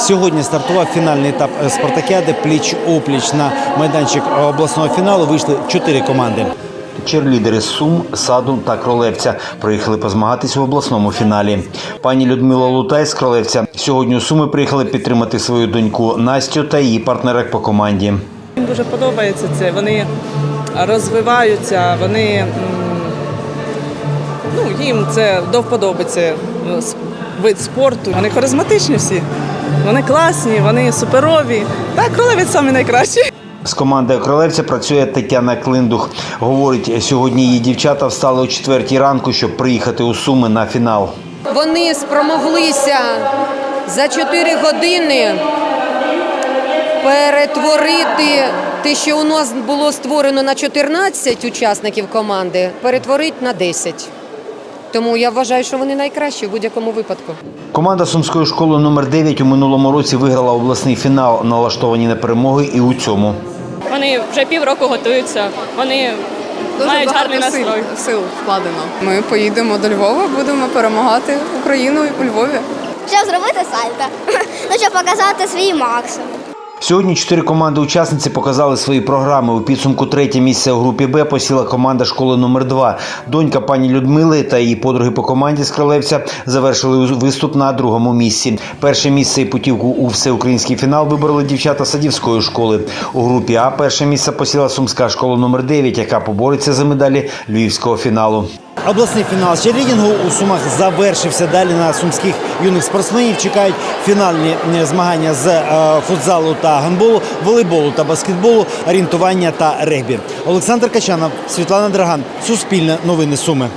Сьогодні стартував фінальний етап е, спартакіади пліч опліч на майданчик обласного фіналу. Вийшли чотири команди. Черлідери з Сум, Саду та Кролевця приїхали позмагатись в обласному фіналі. Пані Людмила Лутай з Кролевця сьогодні у Суми приїхали підтримати свою доньку Настю та її партнерок по команді. Їм дуже подобається це. Вони розвиваються, вони ну, їм це до вподоби це ну, вид спорту. Вони харизматичні всі, вони класні, вони суперові. Так, кролевець самі найкращий. З командою Кролевця працює Тетяна Клиндух. Говорить, сьогодні її дівчата встали о четвертій ранку, щоб приїхати у Суми на фінал. Вони спромоглися за 4 години перетворити те, що у нас було створено на 14 учасників команди, перетворити на 10. Тому я вважаю, що вони найкращі в будь-якому випадку. Команда Сумської школи номер 9 у минулому році виграла обласний фінал, налаштовані на перемоги і у цьому. Вони вже півроку готуються. Вони Дуже мають багато гарний сил, сил вкладено. Ми поїдемо до Львова, будемо перемагати Україну у Львові. щоб зробити сальто, ну щоб показати свій максимум. Сьогодні чотири команди-учасниці показали свої програми. У підсумку третє місце у групі Б посіла команда школи номер 2 Донька пані Людмили та її подруги по команді з Кролевця завершили виступ на другому місці. Перше місце і путівку у всеукраїнський фінал вибороли дівчата садівської школи. У групі А перше місце посіла сумська школа номер 9 яка побореться за медалі львівського фіналу. Обласний фінал черлідінгу у Сумах завершився. Далі на сумських юних спортсменів чекають фінальні е, змагання з е, футзалу та гандболу, волейболу та баскетболу, орієнтування та регбі. Олександр Качанов, Світлана Драган, Суспільне новини Суми.